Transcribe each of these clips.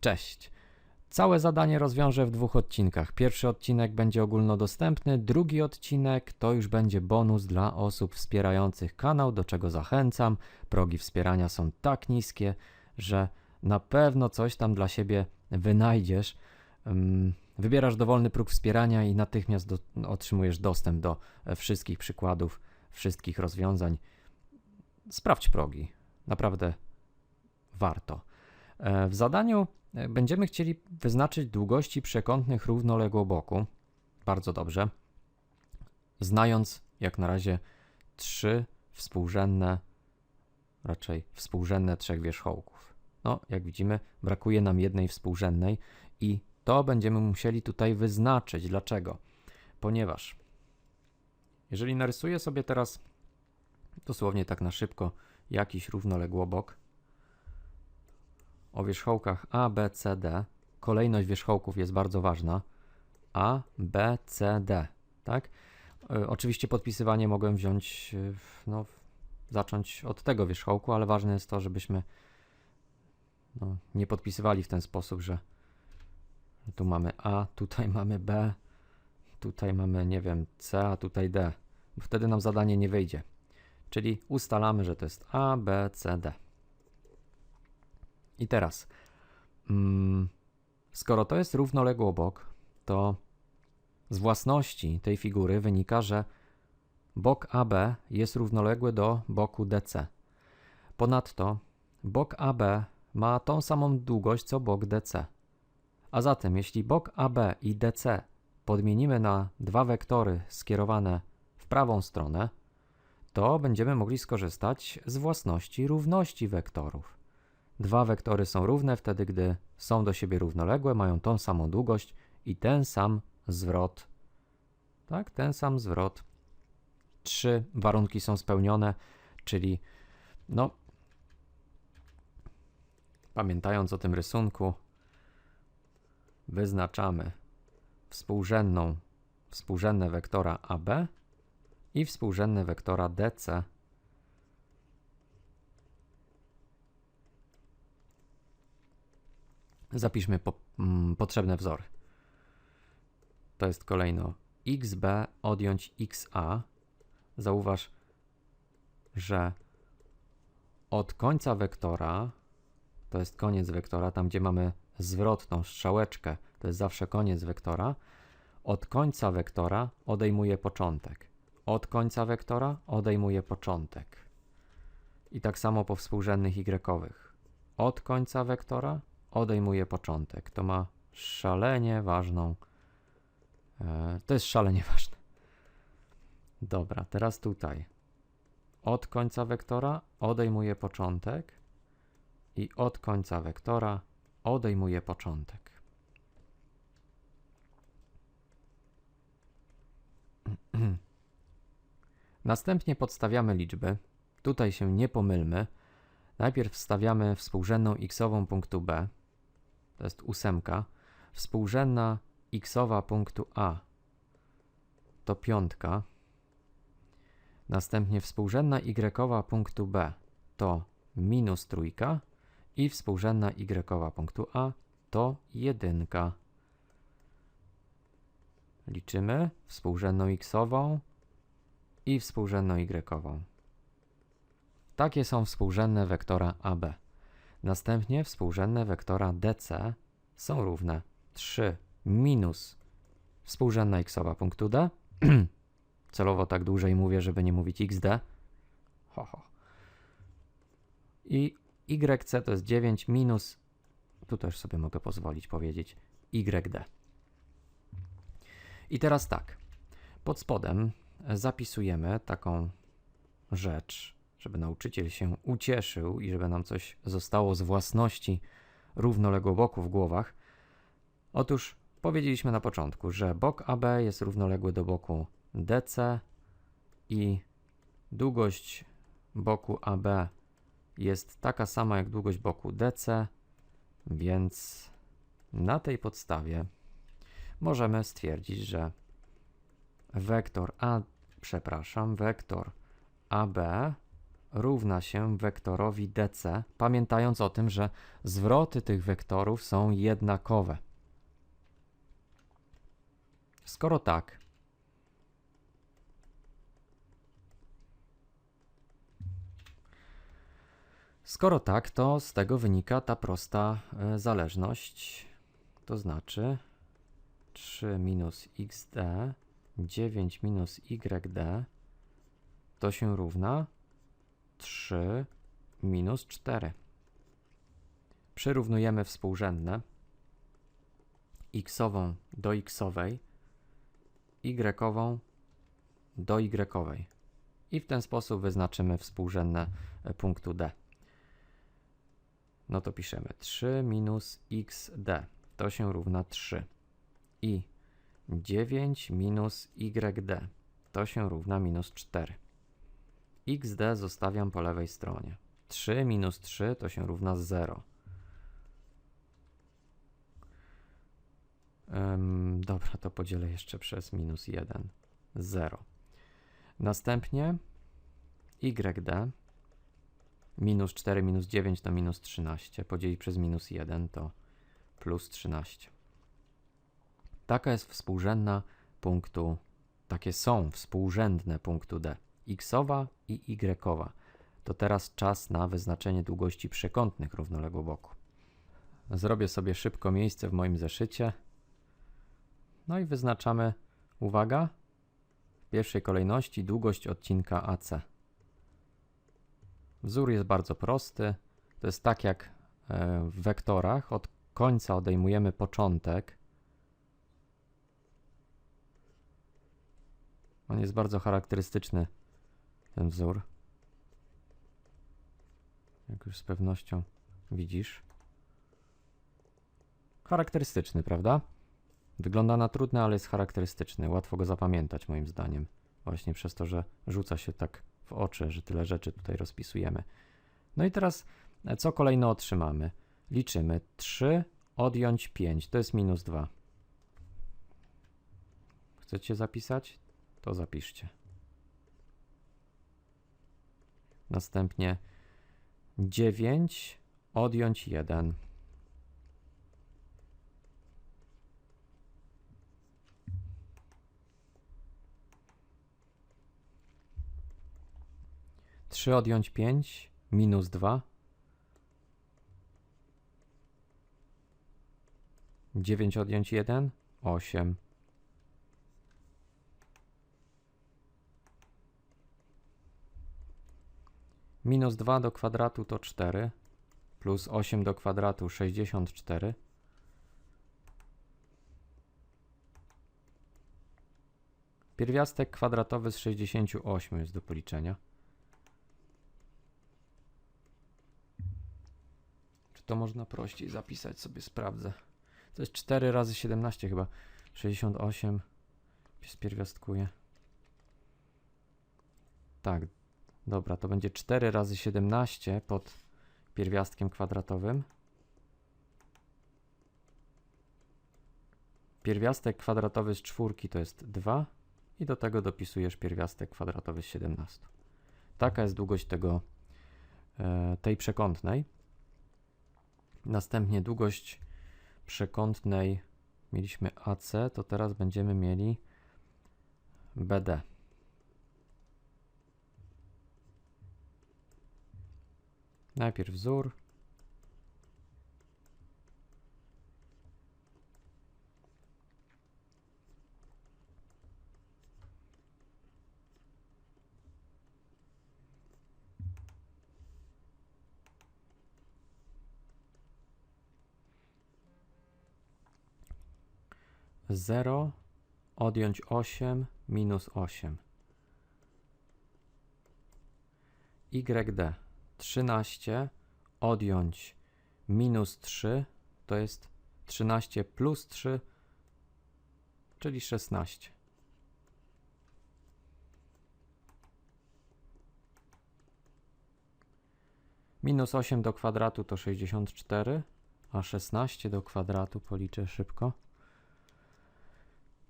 Cześć. Całe zadanie rozwiążę w dwóch odcinkach. Pierwszy odcinek będzie ogólnodostępny, drugi odcinek to już będzie bonus dla osób wspierających kanał, do czego zachęcam. Progi wspierania są tak niskie, że na pewno coś tam dla siebie wynajdziesz. Wybierasz dowolny próg wspierania i natychmiast do, otrzymujesz dostęp do e, wszystkich przykładów, wszystkich rozwiązań. Sprawdź progi. Naprawdę warto. E, W zadaniu e, będziemy chcieli wyznaczyć długości przekątnych równoległoboku. Bardzo dobrze. Znając jak na razie trzy współrzędne, raczej współrzędne trzech wierzchołków. No, jak widzimy, brakuje nam jednej współrzędnej i to będziemy musieli tutaj wyznaczyć. Dlaczego? Ponieważ jeżeli narysuję sobie teraz dosłownie tak na szybko jakiś równoległobok o wierzchołkach A, B, C, D, kolejność wierzchołków jest bardzo ważna. A, B, C, D, tak? E, Oczywiście podpisywanie mogłem wziąć, e, no, zacząć od tego wierzchołku, ale ważne jest to, żebyśmy no, nie podpisywali w ten sposób, że tu mamy A, tutaj mamy B, tutaj mamy, nie wiem, C, a tutaj D. Bo wtedy nam zadanie nie wyjdzie. Czyli ustalamy, że to jest A, B, C, D. I teraz, mm, skoro to jest równoległobok, to z własności tej figury wynika, że bok AB jest równoległy do boku DC. Ponadto bok AB ma tą samą długość co bok DC. A zatem, jeśli bok AB i DC podmienimy na dwa wektory skierowane w prawą stronę, to będziemy mogli skorzystać z własności równości wektorów. Dwa wektory są równe wtedy, gdy są do siebie równoległe, mają tą samą długość i ten sam zwrot. Tak, ten sam zwrot. Trzy warunki są spełnione, czyli no, pamiętając o tym rysunku, wyznaczamy współrzędną, współrzędne wektora AB i współrzędne wektora DC. Zapiszmy po, mm, potrzebne wzory. To jest kolejno xb odjąć xa. Zauważ, że od końca wektora, to jest koniec wektora, tam gdzie mamy zwrotną strzałeczkę, to jest zawsze koniec wektora. Od końca wektora odejmuję początek. Od końca wektora odejmuję początek. I tak samo po współrzędnych y. Od końca wektora odejmuję początek. To ma szalenie ważną. E, to jest szalenie ważne. Dobra, teraz tutaj. Od końca wektora odejmuję początek i od końca wektora odejmuję początek. Następnie podstawiamy liczby. Tutaj się nie pomylmy. Najpierw wstawiamy współrzędną xową punktu B. To jest ósemka. Współrzędna xowa punktu A to piątka. Następnie współrzędna y punktu B to minus trójka i współrzędna y punktu A to jedynka. Liczymy współrzędną xową i współrzędną y. Takie są współrzędne wektora AB. Następnie współrzędne wektora DC są równe 3 minus współrzędna xowa punktu D. Celowo tak dłużej mówię, żeby nie mówić xd. Ho, ho. I YC to jest 9 minus, tu też sobie mogę pozwolić powiedzieć, YD. I teraz tak, pod spodem zapisujemy taką rzecz, żeby nauczyciel się ucieszył i żeby nam coś zostało z własności równoległoboku w głowach. Otóż powiedzieliśmy na początku, że bok AB jest równoległy do boku DC i długość boku AB jest taka sama jak długość boku DC, więc na tej podstawie możemy stwierdzić, że wektor A, przepraszam, wektor AB równa się wektorowi DC, pamiętając o tym, że zwroty tych wektorów są jednakowe. Skoro tak, skoro tak, to z tego wynika ta prosta e, zależność, to znaczy 3 minus xd, 9 minus yd to się równa 3 minus 4. Przyrównujemy współrzędne x-ową do x-owej, y-ową do y-owej. I w ten sposób wyznaczymy współrzędne e, punktu D. No to piszemy 3 minus xd to się równa 3 i 9 minus yd to się równa minus 4. xd zostawiam po lewej stronie. 3 minus 3 to się równa 0. Ym, dobra, to podzielę jeszcze przez minus 1. 0. Następnie yd minus 4 minus 9 to minus 13. Podzielić przez minus 1 to plus 13. Taka jest współrzędna punktu, takie są współrzędne punktu D. Xowa i Y. To teraz czas na wyznaczenie długości przekątnych równoległoboku. Zrobię sobie szybko miejsce w moim zeszycie. No i wyznaczamy, uwaga, w pierwszej kolejności długość odcinka AC. Wzór jest bardzo prosty. To jest tak jak e, w wektorach. Od końca odejmujemy początek. On jest bardzo charakterystyczny, ten wzór. Jak już z pewnością widzisz. Charakterystyczny, prawda? Wygląda na trudny, ale jest charakterystyczny. Łatwo go zapamiętać, moim zdaniem. Właśnie przez to, że rzuca się tak w oczy, że tyle rzeczy tutaj rozpisujemy. No i teraz e, co kolejno otrzymamy? Liczymy 3 odjąć 5, to jest minus 2. Chcecie zapisać? To zapiszcie. Następnie 9 odjąć 1. Trzy odjąć pięć minus dwa. Dziewięć odjąć jeden osiem. Minus 2 do kwadratu to 4, plus 8 do kwadratu 64. Pierwiastek kwadratowy z 68 jest do policzenia. Czy to można prościej zapisać? Sobie sprawdzę. To jest 4 razy 17 chyba. 68 spierwiastkuję. Tak, Dobra, to będzie 4 razy 17 pod pierwiastkiem kwadratowym. Pierwiastek kwadratowy z czwórki to jest 2 i do tego dopisujesz pierwiastek kwadratowy z 17. Taka jest długość tego, e, tej przekątnej. Następnie długość przekątnej mieliśmy AC, to teraz będziemy mieli BD. Najpierw wzór. Zero odjąć osiem minus osiem. YD 13 odjąć minus 3 to jest 13 plus 3, czyli 16. Minus 8 do kwadratu to 64, a 16 do kwadratu policzę szybko.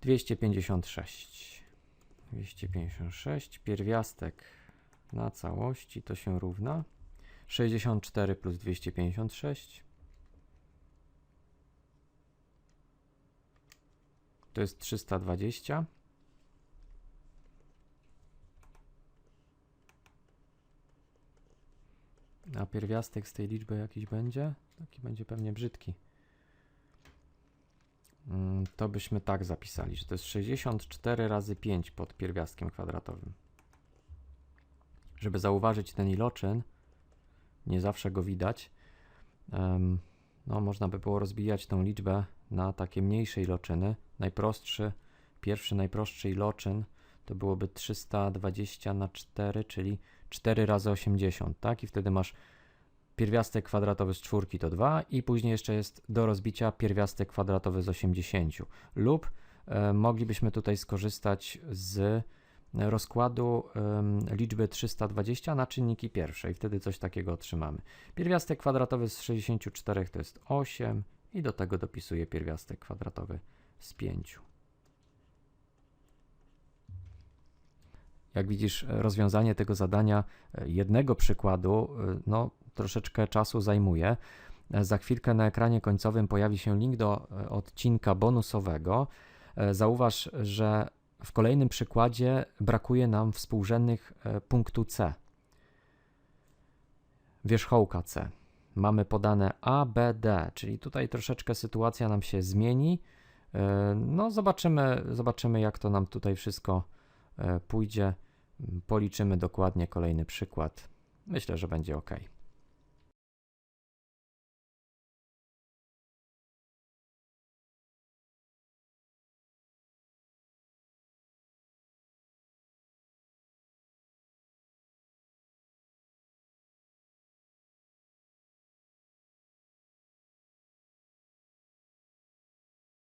256. 256, pierwiastek na całości to się równa 64 plus 256 to jest 320 a pierwiastek z tej liczby jakiś będzie? Taki będzie pewnie brzydki. Mm, To byśmy tak zapisali, że to jest 64 razy 5 pod pierwiastkiem kwadratowym. Żeby zauważyć ten iloczyn, nie zawsze go widać, no można by było rozbijać tą liczbę na takie mniejsze iloczyny. Najprostszy, pierwszy najprostszy iloczyn to byłoby 320 na 4, czyli 4 razy 80, tak? I wtedy masz pierwiastek kwadratowy z czwórki to 2 i później jeszcze jest do rozbicia pierwiastek kwadratowy z 80. Lub e, moglibyśmy tutaj skorzystać z rozkładu liczby 320 na czynniki pierwsze i wtedy coś takiego otrzymamy. Pierwiastek kwadratowy z 64 to jest 8 i do tego dopisuję pierwiastek kwadratowy z 5. Jak widzisz, rozwiązanie tego zadania, e, jednego przykładu, e, no troszeczkę czasu zajmuje. E, Za chwilkę na ekranie końcowym pojawi się link do odcinka bonusowego. Zauważ, że w kolejnym przykładzie brakuje nam współrzędnych e, punktu C. Wierzchołka C. Mamy podane A, B, D, czyli tutaj troszeczkę sytuacja nam się zmieni. E, No, zobaczymy, zobaczymy, jak to nam tutaj wszystko e, pójdzie. Policzymy dokładnie kolejny przykład. Myślę, że będzie ok.